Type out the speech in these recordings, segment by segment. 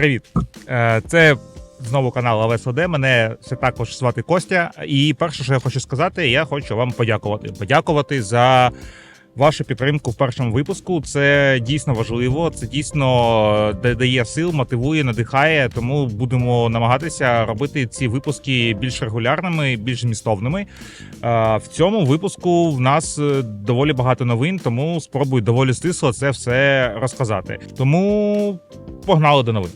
Привіт! Е, Це знову канал Авес ОД. Мене все також звати Костя. І перше, що я хочу сказати, я хочу вам подякувати. Подякувати за вашу підтримку в першому випуску. Це дійсно важливо. Це дійсно дає сил, мотивує, надихає. Тому будемо намагатися робити ці випуски більш регулярними, більш змістовними. Е, В цьому випуску в нас е, доволі багато новин, тому спробую доволі стисло це все розказати. Тому погнали до новин.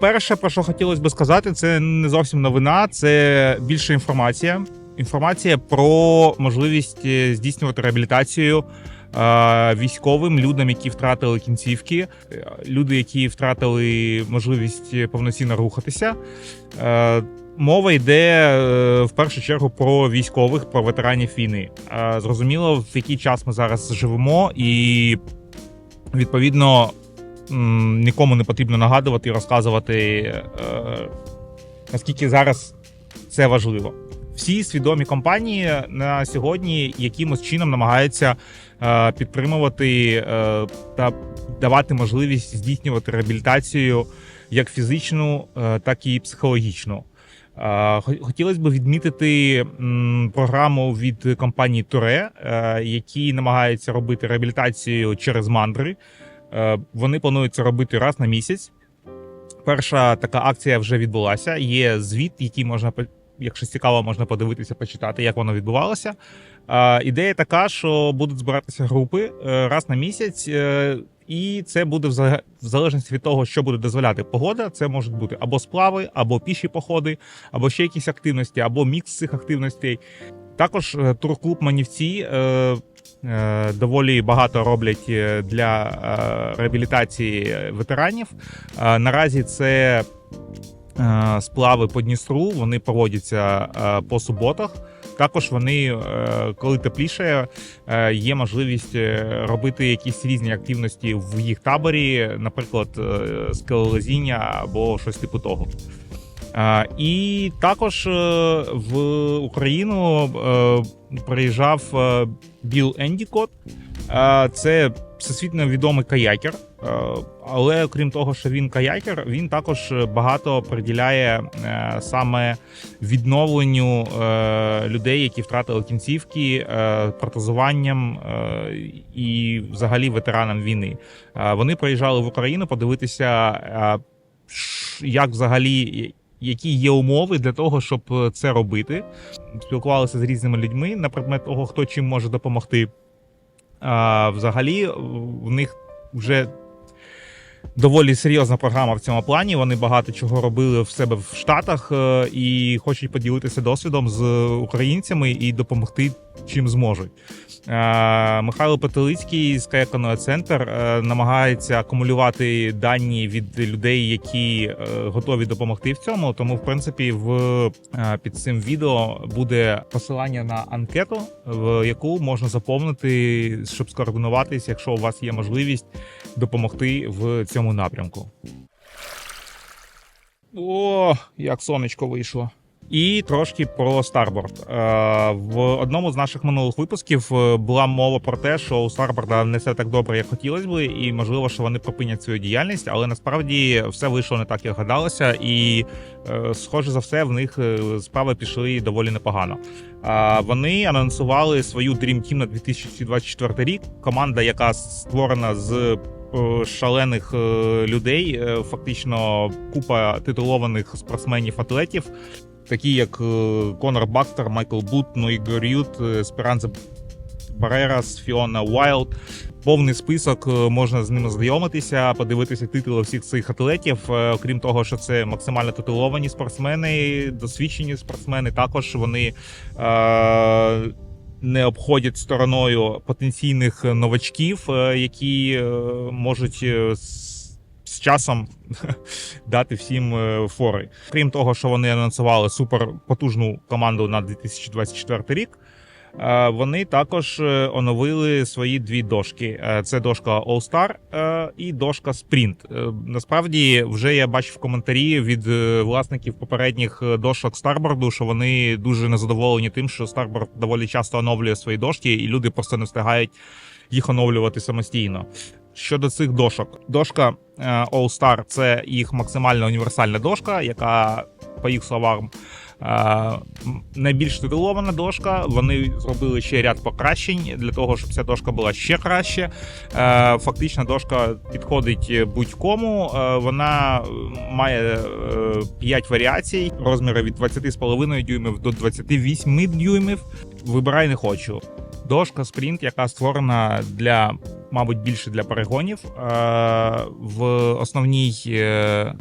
Перше, про що хотілося би сказати, це не зовсім новина, це більше інформація. Інформація про можливість е, здійснювати реабілітацію е, військовим людям, які втратили кінцівки, е, люди, які втратили можливість повноцінно рухатися. Мова йде в першу чергу про військових, про ветеранів війни. Зрозуміло, в який час ми зараз живемо, і відповідно нікому не потрібно нагадувати і розказувати, е, наскільки зараз це важливо. Всі свідомі компанії на сьогодні якимось чином намагаються е, підтримувати е, та давати можливість здійснювати реабілітацію як фізичну, так і психологічну. Хотілося б відмітити програму від компанії Туре, які намагаються робити реабілітацію через мандри. Е, Вони планують це робити раз на місяць. Перша така акція вже відбулася. Є звіт, який можна, якщо цікаво, можна подивитися, почитати, як воно відбувалося. Е, Ідея така, що будуть збиратися групи е, раз на місяць. І це буде в залежності від того, що буде дозволяти погода. Це можуть бути або сплави, або піші походи, або ще якісь активності, або мікс цих активностей. Також турклуб Манівці доволі багато роблять е, для е, реабілітації ветеранів. Е, Наразі це е, сплави по Дністру, вони проводяться е, по суботах. Також вони, е, коли тепліше, е, є можливість е, робити якісь різні активності в їх таборі, наприклад, е, скелелазіння або щось типу того. І також е, в Україну е, приїжджав е, Біл Ендікот. Це всесвітньо відомий каякер. Але крім того, що він каякер, він також багато приділяє саме відновленню людей, які втратили кінцівки, протезуванням і взагалі ветеранам війни. Вони приїжджали в Україну подивитися, як взагалі. Які є умови для того, щоб е, це робити? Спілкувалися з різними людьми на предмет того, хто чим може допомогти. А, взагалі, в них вже доволі серйозна програма в цьому плані. Вони багато чого робили в себе в Штатах е, і хочуть поділитися досвідом з українцями і допомогти чим зможуть. Е, Михайло Петелицький з Каяканоя Центр е, намагається акумулювати дані від людей, які е, готові допомогти в цьому. Тому, в принципі, в під цим відео буде посилання на анкету, в яку можна заповнити, щоб скоординуватись, якщо у вас є можливість допомогти в цьому напрямку. О, як сонечко вийшло. І трошки про Starboard. Е, В одному з наших минулих випусків е, була мова про те, що у Starboard не все так добре, як хотілося би, і можливо, що вони припинять свою діяльність, але насправді все вийшло не так, як гадалося, і е, схоже за все, в них справи пішли доволі непогано. Вони анонсували свою Dream Team на 2024 рік. Команда, яка створена з шалених людей, фактично купа титулованих спортсменів-атлетів, такі як е, Конор Бактер, Майкл Бут, Ной Горют, е, Спіранза Барерас, Фіона Уайлд. Повний список е, можна з ними знайомитися, подивитися титули всіх цих атлетів. Е, Окрім того, що це максимально титуловані спортсмени, досвідчені спортсмени. Також вони е, не обходять стороною потенційних новачків, е, які е, можуть часом дати всім е, фори. Крім того, що вони анонсували супер потужну команду на 2024 рік. е, Вони також е, оновили свої дві дошки: це дошка All Star е, і дошка Sprint. Насправді, вже я бачив коментарі від власників попередніх дошок Старборду, що вони дуже незадоволені тим, що Starboard доволі часто оновлює свої дошки, і люди просто не встигають їх оновлювати самостійно. Щодо цих дошок, дошка Е, All Star це їх максимально універсальна дошка, яка, по їх словам, е, найбільш титулована дошка. Вони зробили ще ряд покращень для того, щоб ця дошка була ще краще. Е, Фактично, дошка підходить будь-кому. Вона має 5 варіацій, розміри від 20,5 дюймів до 28 дюймів. Вибирай не хочу. Дошка Sprint, яка створена для, мабуть, більше для перегонів. Е, В основній е,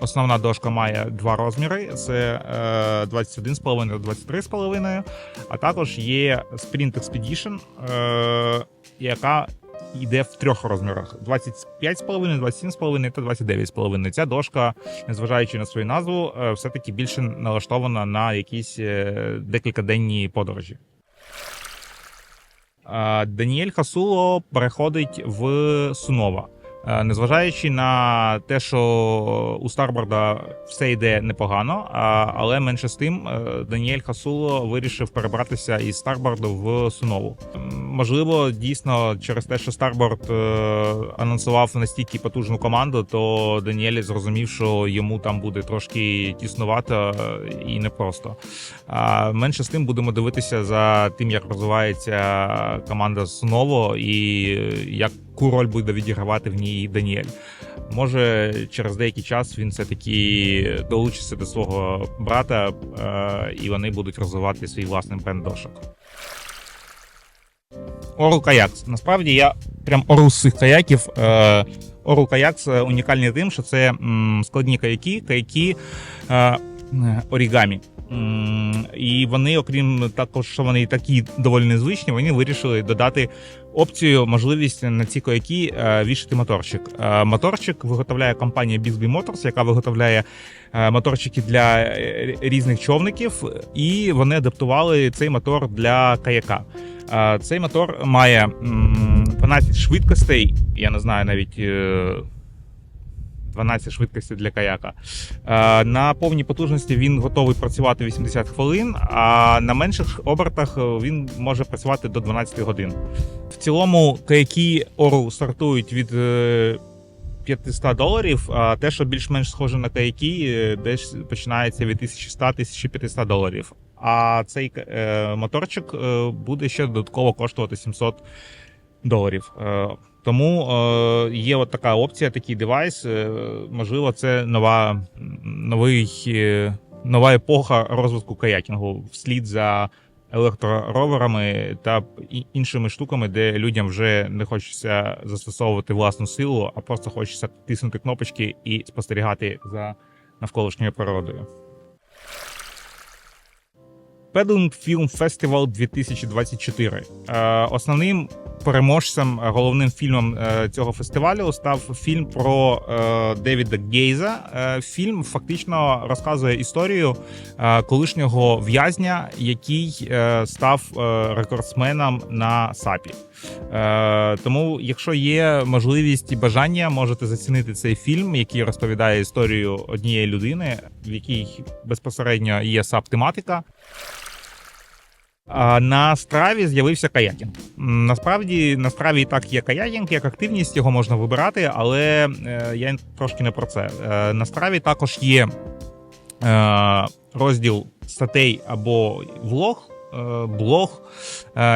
основна дошка має два розміри: це е, 21,5 та 23,5. А також є Sprint Expedition, е, яка йде в трьох розмірах: 25,5, 27,5 та 29,5. Ця дошка, незважаючи на свою назву, е, все-таки більше налаштована на якісь е, декількаденні подорожі. Даніель Хасуло переходить в Сунова. Е, Незважаючи на те, що у Старборда все йде непогано, але менше з тим е, Даніель Хасуло вирішив перебратися із Старборду в Сунову. Можливо, дійсно через те, що Старборд е, анонсував настільки потужну команду, то Даніель зрозумів, що йому там буде трошки тіснувато і непросто. Менше з тим будемо дивитися за тим, як розвивається команда Суново і яку роль буде відігравати в ній Даніель. Може, через деякий час він все-таки долучиться до свого брата, е, і вони будуть розвивати свій власний бренд дошок. Ору Каякс. Насправді я прям ору з цих каяків. Е, Ору Каякс унікальний тим, що це складні каяки, каяки е, орігамі. І вони, окрім також, що вони такі доволі незвичні, вони вирішили додати опцію, можливість на ці каяки е, вішати моторчик. Е, Моторчик виготовляє компанія Bisbee Motors, яка виготовляє е, моторчики для різних човників, і вони адаптували цей мотор для каяка. Цей мотор має м, 12 швидкостей. Я не знаю навіть. Е, 12 швидкостей для каяка. Е, На повній потужності він готовий працювати 80 хвилин, а на менших обертах е, він може працювати до 12 годин. В цілому каяки Ору стартують від е, 500 доларів, а те, що більш-менш схоже на каяки, е, десь починається від 1100-1500 доларів. А цей е, моторчик е, буде ще додатково коштувати 700 доларів. Тому е, є от така опція, такий девайс. Е, можливо, це нова, новий, е, нова епоха розвитку каякінгу вслід за електророверами та іншими штуками, де людям вже не хочеться застосовувати власну силу, а просто хочеться тиснути кнопочки і спостерігати за навколишньою природою. Pedaling Film Festival 2024. Е, Основним переможцем, е, головним фільмом е, цього фестивалю став фільм про е, Девіда Гейза. Фільм фактично розказує історію колишнього в'язня, який став рекордсменом на САПі. Тому, якщо є можливість і бажання, можете зацінити цей фільм, який розповідає історію однієї людини, в якій безпосередньо є САП-тематика. А На страві з'явився каякінг. Насправді на страві і так є каякінг, як активність, його можна вибирати, але е, я трошки не про це. Е, На страві також є е, розділ статей або влог. Блог,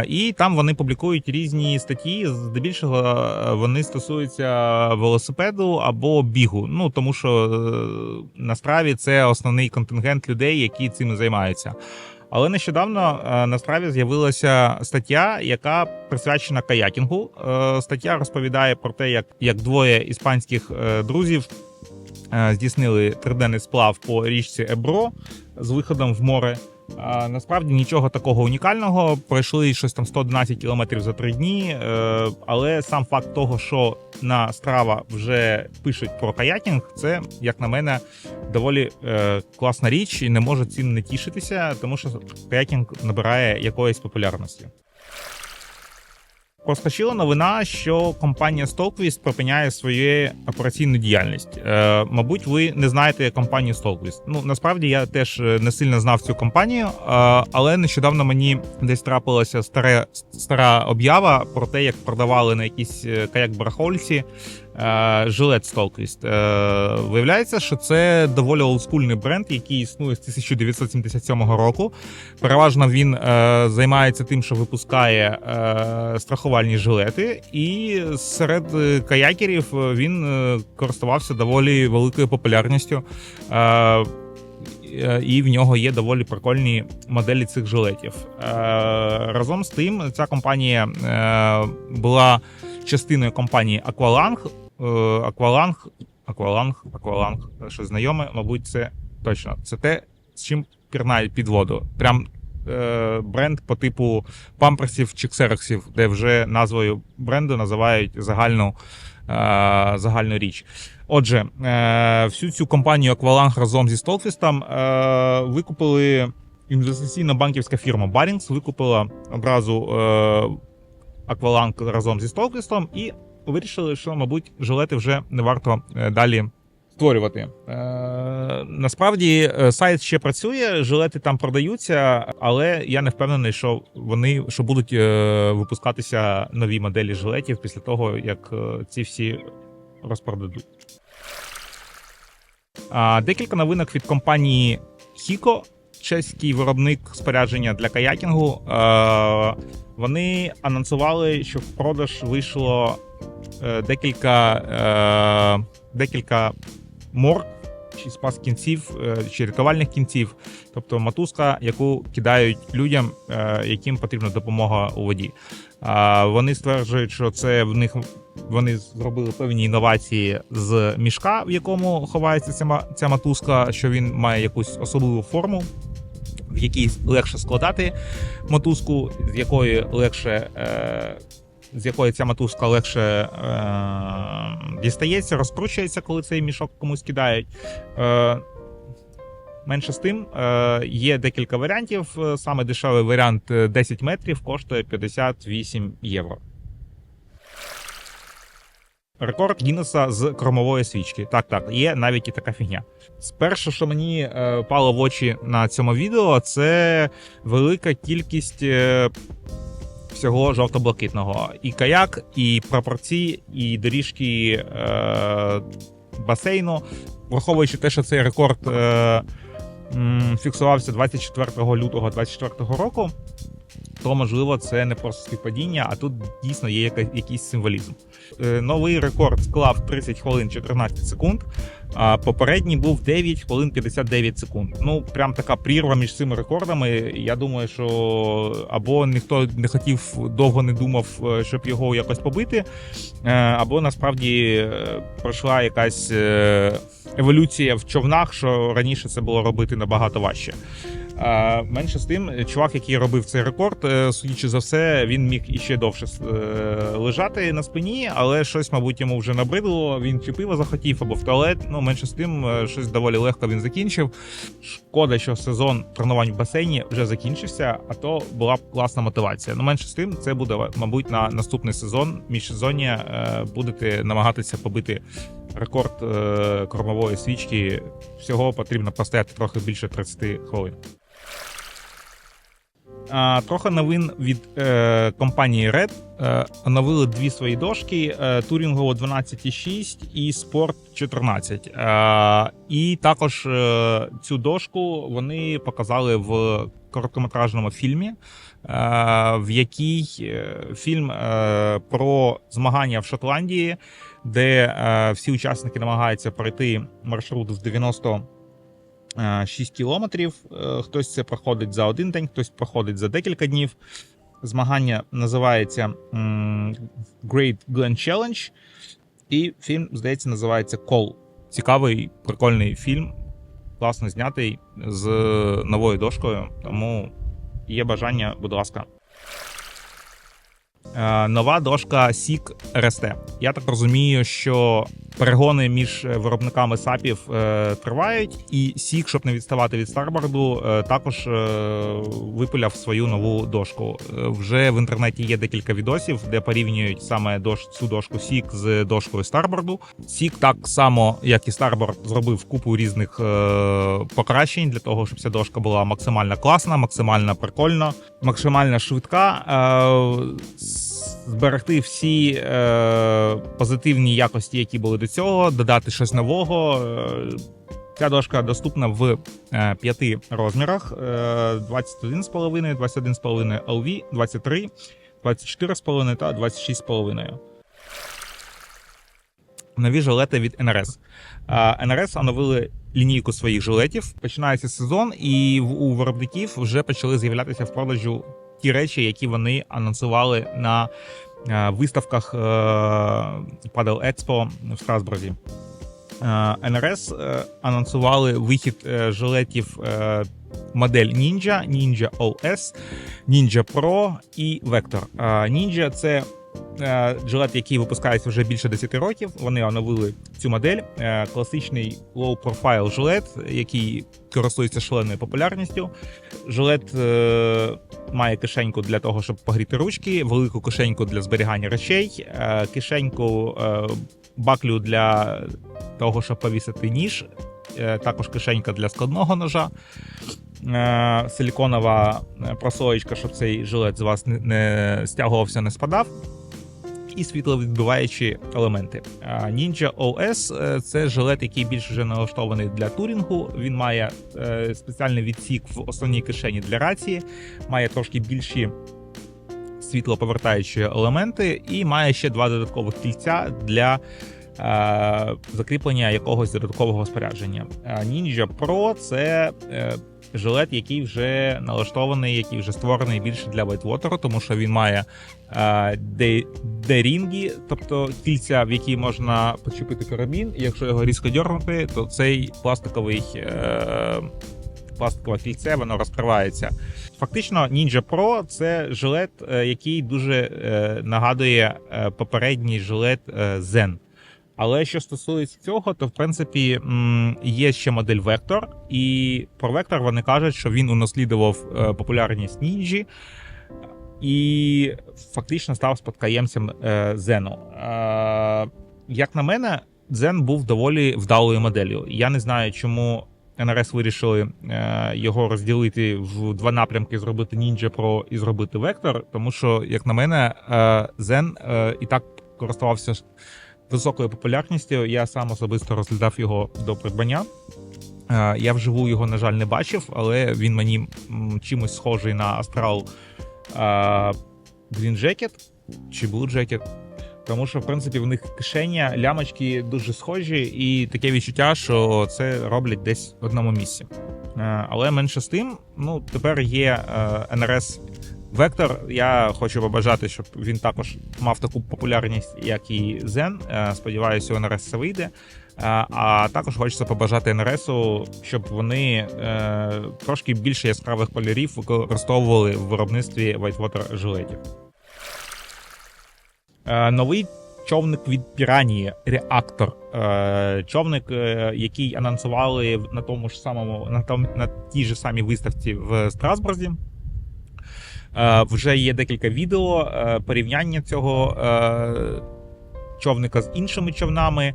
і там вони публікують різні статті. Здебільшого вони стосуються велосипеду або бігу. Ну тому що на страві це основний контингент людей, які цим займаються. Але нещодавно е, на страві з'явилася стаття, яка присвячена каякінгу. Е, Стаття розповідає про те, як, як двоє іспанських е, друзів здійснили триденний сплав по річці Ебро з виходом в море. Насправді нічого такого унікального. Пройшли щось там 111 кілометрів за три дні. Е, але сам факт того, що на страва вже пишуть про каякінг, це, як на мене, доволі е, класна річ і не можу цим не тішитися, тому що каякінг набирає якоїсь популярності. Проскочила новина, що компанія Stolquist припиняє свою операційну діяльність. Е, мабуть, ви не знаєте компанію Stolquist. Ну насправді я теж е, не сильно знав цю компанію, е, але нещодавно мені десь трапилася стара, стара об'ява про те, як продавали на якісь е, каяк барахольці Жилет Столквіст. Е, Виявляється, що це доволі олдскульний бренд, який існує з 1977 року. Переважно він е, займається тим, що випускає е, страхувальні жилети, і серед каякерів він користувався доволі великою популярністю. І в нього є доволі прикольні моделі цих жилетів. Разом з тим, ця компанія була частиною компанії Aqualang. Е, Aqualang, Aqualang, Aqualang, щось знайоме, мабуть, це точно. Це те, з чим пірнають під воду. Прям е, бренд по типу памперсів чи ксероксів, де вже назвою бренду називають загальну, е, загальну річ. Отже, е, всю цю компанію Aqualang разом зі Столквістом е, викупили інвестиційно-банківська фірма Barings, викупила одразу е, Aqualang разом зі Столквістом і вирішили, що, мабуть, жилети вже не варто е, далі створювати. Е, насправді е, сайт ще працює, жилети там продаються, але я не впевнений, що вони що будуть випускатися нові моделі жилетів після того, як ці всі розпродадуть. Декілька новинок від компанії Hiko, чеський виробник спорядження для каякінгу. Вони анонсували, що в продаж вийшло декілька, е, декілька морг чи спас кінців, е, чи рятувальних кінців, тобто мотузка, яку кидають людям, е, яким потрібна допомога у воді. Вони стверджують, що це в них вони зробили певні інновації з мішка, в якому ховається ця, ма- ця мотузка, що він має якусь особливу форму, в якій легше складати мотузку, з якої легше. Е, з якої ця мотузка легше е, дістається, розкручується, коли цей мішок комусь кидають. Е, Менше з тим, е, є декілька варіантів. Е, Саме дешевий варіант е, 10 метрів коштує 58 євро. Рекорд Гіннеса з кромової свічки. Так, так, є навіть і така фігня. Спершу, що мені е, пало в очі на цьому відео, це велика кількість е, всього жовто-блакитного. І каяк, і прапорці, і доріжки е, басейну. Враховуючи те, що цей рекорд е, фіксувався 24 лютого 2024 року, то можливо це не просто співпадіння, а тут дійсно є якийсь символізм. Е, Новий рекорд склав 30 хвилин 14 секунд, а попередній був 9 хвилин 59 секунд. Ну, прям така прірва між цими рекордами. Я думаю, що або ніхто не хотів довго не думав, е, щоб його якось побити, е, або насправді пройшла якась еволюція в човнах, що раніше це було робити набагато важче. Менше з тим, чувак, який робив цей рекорд, е, судячи за все, він міг іще довше е, лежати на спині, але щось, мабуть, йому вже набридло. Він чи пиво захотів або в туалет. Ну, менше з тим, е, щось доволі легко він закінчив. Шкода, що сезон тренувань в басейні вже закінчився, а то була б класна мотивація. Ну, менше з тим, це буде, мабуть, на наступний сезон. Міжсезоння будете намагатися побити рекорд кормової свічки. Всього потрібно постояти трохи більше 30 хвилин. Трохи новин від е, компанії Red. Е, оновили дві свої дошки: е, Турінгово 12.6 і Sport 14. Е, і також е, цю дошку вони показали в короткометражному фільмі, е, в якій е, фільм е, про змагання в Шотландії, де е, всі учасники намагаються пройти маршрут в 90 е, 6 кілометрів. Е, Хтось це проходить за один день, хтось проходить за декілька днів. Змагання називається Great Glen Challenge, і фільм, здається, називається Call. Цікавий, прикольний фільм, класно знятий з новою дошкою. Тому є бажання, будь ласка. Е, Нова дошка SIG RST. Я так розумію, що Перегони між е, виробниками сапів е, тривають, і Сік, щоб не відставати від Старборду, е, також випиляв свою нову дошку. Вже в інтернеті є декілька відосів, де порівнюють саме дош, цю дошку Сік з дошкою Старборду. Сік так само, як і Старборд, зробив купу різних покращень для того, щоб ця дошка була максимально класна, максимально прикольна, максимально швидка. Е, зберегти всі е, позитивні якості, які були до цього, додати щось нового. Е, Ця дошка доступна в е, п'яти розмірах: е, 21,5, 21,5 LV, 23, 24,5 та 26,5. Нові жилети від. Е, NRS оновили лінійку своїх жилетів. Починається сезон, і у виробників вже почали з'являтися в продажу ті речі, які вони анонсували на е, виставках е, Paddle Expo в Страсбурзі. Е, NRS е, анонсували вихід е, жилетів е, модель Ninja, Ninja OS, Ninja Pro і Vector. Е, Ninja це е, жилет, який випускається вже більше 10 років. Вони оновили цю модель. Е, Класичний low-profile жилет, який користується шаленою популярністю. Жилет е, має кишеньку для того, щоб погріти ручки, велику кишеньку для зберігання речей, кишеньку баклю для того, щоб повісити ніж, також кишенька для складного ножа. Силіконова просоєчка, щоб цей жилет з вас не стягувався, не спадав. І світловідбиваючі елементи. Ninja OS е, це жилет, який більш вже налаштований для турінгу. Він має е, спеціальний відсік в основній кишені для рації, має трошки більші світлоповертаючі елементи, і має ще два додаткових кільця для закріплення якогось додаткового спорядження. А Ninja Pro це е, жилет, який вже налаштований, який вже створений більше для вайтвотеру, тому що він має е, дерінги, тобто кільця, в які можна почепити карабін. Якщо його різко дьорнути, то цей пластиковий. Е, Пластикове кільце, воно розкривається. Фактично, Ninja Pro це жилет, е, який дуже е, нагадує е, попередній жилет е, Zen. Але що стосується цього, то в принципі є ще модель Vector, і про Vector вони кажуть, що він унаслідував е, популярність Ninja і фактично став спадкоємцем Zen. Е, як на мене, Zen був доволі вдалою моделлю. Я не знаю, чому NRS вирішили е, його розділити в два напрямки: зробити Ninja Pro і зробити Vector, тому що, як на мене, е, і так користувався високою популярністю. Я сам особисто розглядав його до придбання. Е, Я вживу його, на жаль, не бачив, але він мені чимось схожий на Astral е, Green Jacket чи Blue Jacket. Тому що, в принципі, в них кишеня, лямочки дуже схожі, і таке відчуття, що це роблять десь в одному місці. Е, Але менше з тим, ну тепер є е, Vector. Я хочу побажати, щоб він також мав таку популярність, як і Zen. Е, Сподіваюся, у NRS це вийде. Е, А також хочеться побажати NRS, щоб вони е, трошки більше яскравих кольорів використовували в виробництві Whitewater жилетів. Новий човник від Піранії Реактор. Човник, який анонсували на тому ж самому на на тій же самій виставці в Страсбурзі. Е, Вже є декілька відео е, порівняння цього е, човника з іншими човнами.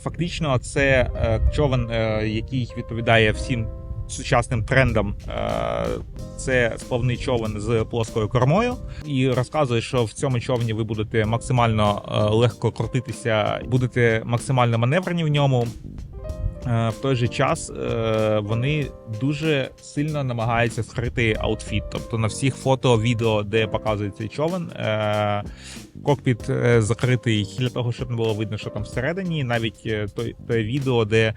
Фактично, це човен, який відповідає всім сучасним трендам. Це сплавний човен з плоскою кормою, і розказує, що в цьому човні ви будете максимально легко крутитися, будете максимально маневрені в ньому. Е, В той же час е, вони дуже сильно намагаються скрити аутфіт. Тобто на всіх фото, відео, де показується човен, е, кокпіт закритий для того, щоб не було видно, що там всередині. Навіть той, відео, де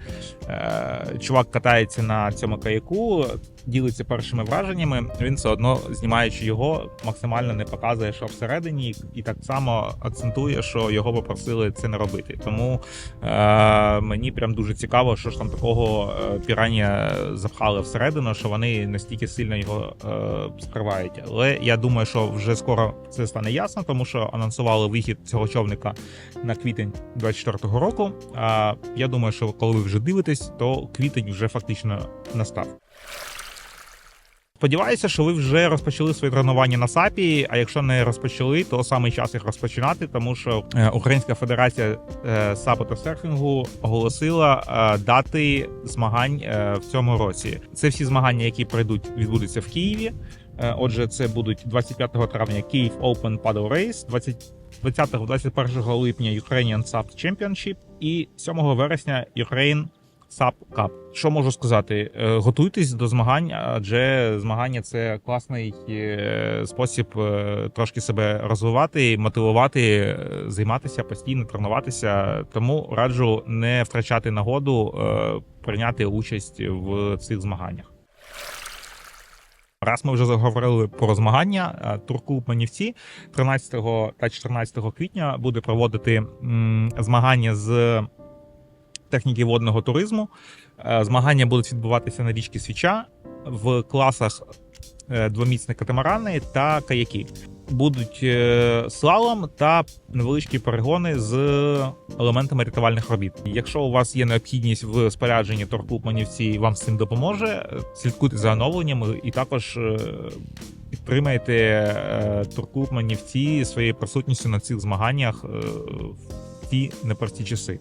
чувак катається на цьому каяку, ділиться першими враженнями. Він все одно, знімаючи його, максимально не показує, що всередині, і так само акцентує, що його попросили це не робити. Тому е, мені прям дуже цікаво, що ж там такого е, пірання запхали всередину, що вони настільки сильно його е, скривають. Але я думаю, що вже скоро це стане ясно, тому що анонсували вихід цього човника на квітень 24-го року. А я думаю, що коли ви вже дивитесь, то квітень вже фактично настав. Сподіваюся, що ви вже розпочали свої тренування на САПі. А якщо не розпочали, то саме час їх розпочинати, тому що е, Українська федерація е, сапу та серфінгу оголосила е, дати змагань в цьому році. Це всі змагання, які пройдуть, відбудуться в Києві. Отже, це будуть 25 травня Київ Open Paddle Race, 20 20-21 липня Ukrainian SAP Championship і 7 вересня Ukraine SAP Cup. Що можу сказати? Е, Готуйтесь до змагань, адже змагання це класний е, спосіб е, трошки себе розвивати, мотивувати, займатися постійно, тренуватися. Тому раджу не втрачати нагоду прийняти участь в цих змаганнях. Раз ми вже заговорили про змагання, турклуб Манівці 13 та 14 квітня буде проводити змагання з техніки водного туризму. Е, Змагання будуть відбуватися на річці Свіча в класах е, двомісні катамарани та каяки. Будуть е, слалом та невеличкі перегони з елементами рятувальних робіт. Якщо у вас є необхідність в спорядженні торклуб вам з цим допоможе. Слідкуйте за оновленнями і також підтримайте турклуб Манівці своєю присутністю на цих змаганнях в ті непрості часи.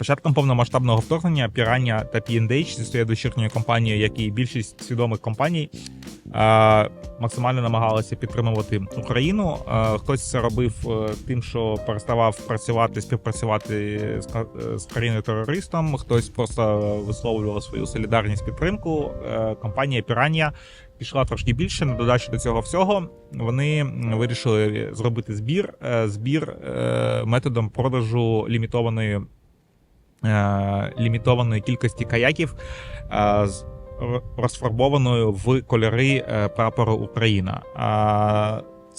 Початком повномасштабного вторгнення Пірання та P&H, зі дочірньою компанією, як і більшість свідомих компаній, максимально намагалися підтримувати Україну. Хтось це робив е, тим, що переставав працювати, співпрацювати з е, країною терористом. Хтось просто висловлював свою солідарність підтримку. Е, Компанія Пірання пішла трошки більше. На додачу до цього всього вони вирішили зробити збір. Збір методом продажу лімітованої лімітованої кількості каяків е, розфарбованою в кольори е, прапору Україна.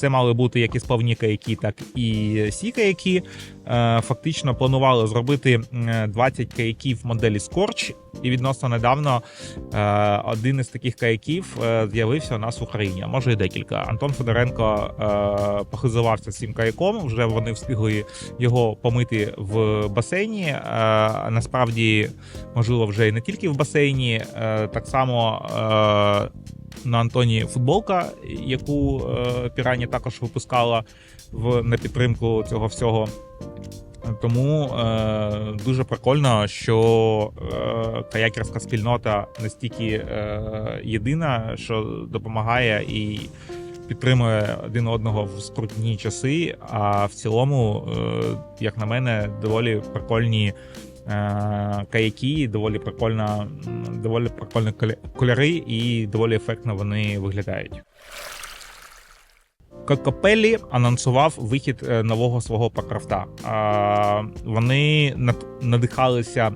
Це мали бути як і сплавні каяки, так і сі каяки. Е, Фактично планували зробити 20 каяків моделі Scorch, і відносно недавно е, один із таких каяків е, з'явився у нас в Україні, а може і декілька. Антон Федоренко похизувався цим каяком. Вже вони встигли його помити в басейні. Насправді, можливо, вже і не тільки в басейні. Так само на Антоні футболка, яку е, Пірані також випускала в на підтримку цього всього. Тому е, дуже прикольно, що е, каякерська спільнота настільки е, єдина, що допомагає і підтримує один одного в скрутні часи. А в цілому, е, як на мене, доволі прикольні каяки, доволі прикольна, м, доволі прикольні кольори і доволі ефектно вони виглядають. Кокопелі анонсував вихід е, нового свого покрафта. Вони надихалися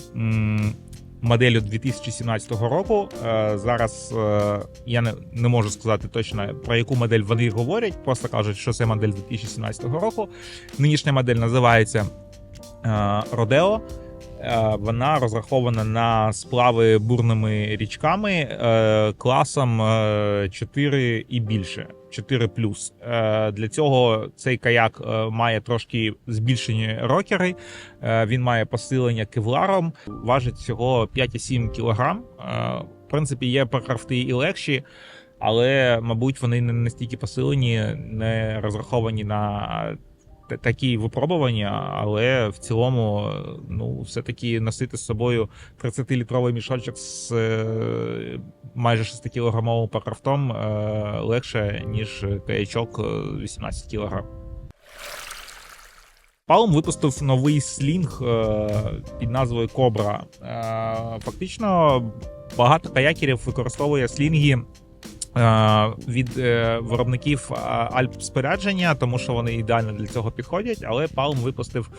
моделлю 2017 року. Е, Зараз е, я не, не можу сказати точно про яку модель вони говорять. Просто кажуть, що це модель 2017 року. Нинішня модель називається е, Родео. Е, Вона розрахована на сплави бурними річками е, класом е, 4 і більше. 4 Е, Для цього цей каяк е, має трошки збільшені рокери. Е, Він має посилення кевларом, важить всього 5,7 кг. В принципі, є покрафти і легші, але, мабуть, вони не настільки посилені, не розраховані на такі випробування, але в цілому, ну, все-таки носити з собою 30-літровий мішочок з е, майже 6-кілограмовим покрафтом е, легше, ніж каячок е, 18 кг. Palm випустив новий слінг е, під назвою. Е, Фактично, багато каякерів використовує слінги від е, виробників е, Альп спорядження, тому що вони ідеально для цього підходять. Але Palm випустив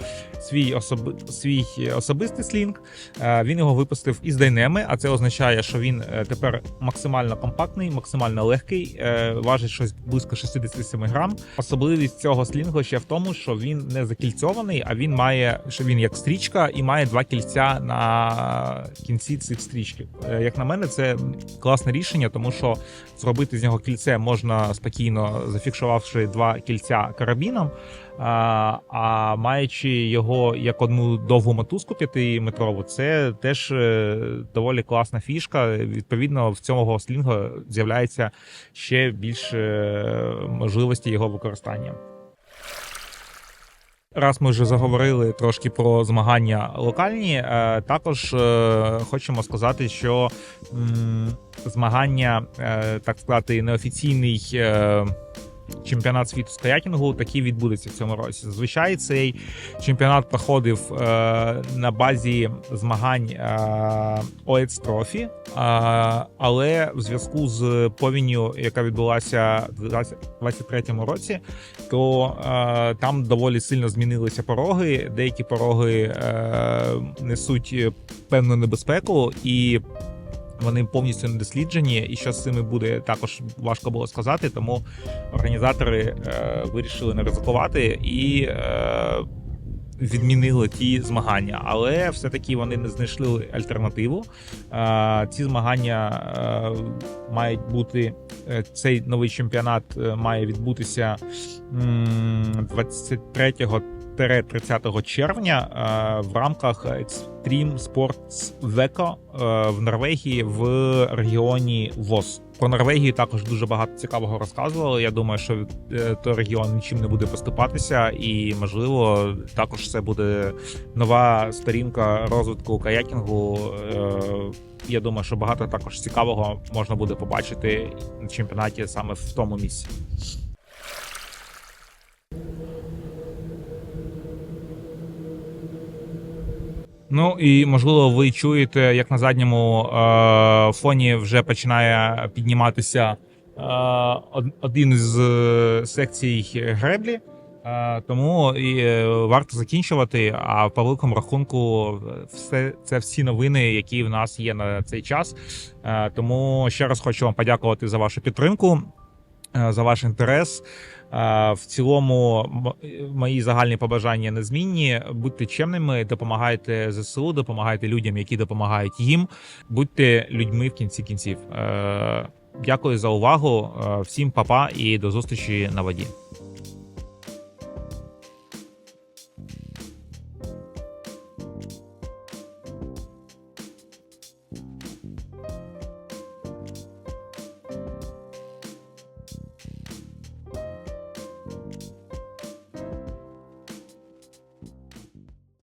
свій особи, свій особистий слінг. Е, Він його випустив із Dyname, а це означає, що він е, тепер максимально компактний, максимально легкий, е, важить щось близько 67 грам. Особливість цього слінгу ще в тому, що він не закільцьований, а він має що він як стрічка і має два кільця на кінці цих стрічків. Е, Як на мене, це класне рішення, тому що зробити з нього кільце можна спокійно зафіксувавши два кільця карабіном. А, а маючи його як одну довгу мотузку п'ятиметрову, це теж е, доволі класна фішка. Відповідно, в цього слінгу з'являється ще більше можливості його використання. Раз ми вже заговорили трошки про змагання локальні, е, також е, хочемо сказати, що змагання, е, так сказати, неофіційний. е, Чемпіонат світу з каякінгу такий відбудеться в цьому році. Зазвичай цей чемпіонат проходив е, на базі змагань Trophy, е, але в зв'язку з повінню, яка відбулася в 2023 році, то там доволі сильно змінилися пороги. Деякі пороги несуть певну небезпеку і. Вони повністю не досліджені, і що з цими буде також важко було сказати. Тому організатори е, вирішили не ризикувати і е, відмінили ті змагання. Але все-таки вони не знайшли альтернативу. Е, ці змагання е, мають бути. е, Цей новий чемпіонат е, має відбутися м, 23 30 червня е, в рамках Extreme Sports Veco е, в Норвегії в регіоні ВОС. Про Норвегію також дуже багато цікавого розказували. Я думаю, що е, той регіон нічим не буде поступатися, і можливо, також це буде нова сторінка розвитку каякінгу. Я думаю, що багато також цікавого можна буде побачити на чемпіонаті саме в тому місці. Ну і можливо, ви чуєте, як на задньому е, фоні вже починає підніматися е, один із е, секцій греблі. Е, тому і е, варто закінчувати. А по великому рахунку, все це всі новини, які в нас є на цей час. Е, тому ще раз хочу вам подякувати за вашу підтримку, е, за ваш інтерес. В цілому, мої загальні побажання незмінні. Будьте чемними, допомагайте ЗСУ, допомагайте людям, які допомагають їм. Будьте людьми в кінці кінців. Е, Дякую за увагу. Е, Всім па-па і до зустрічі на воді.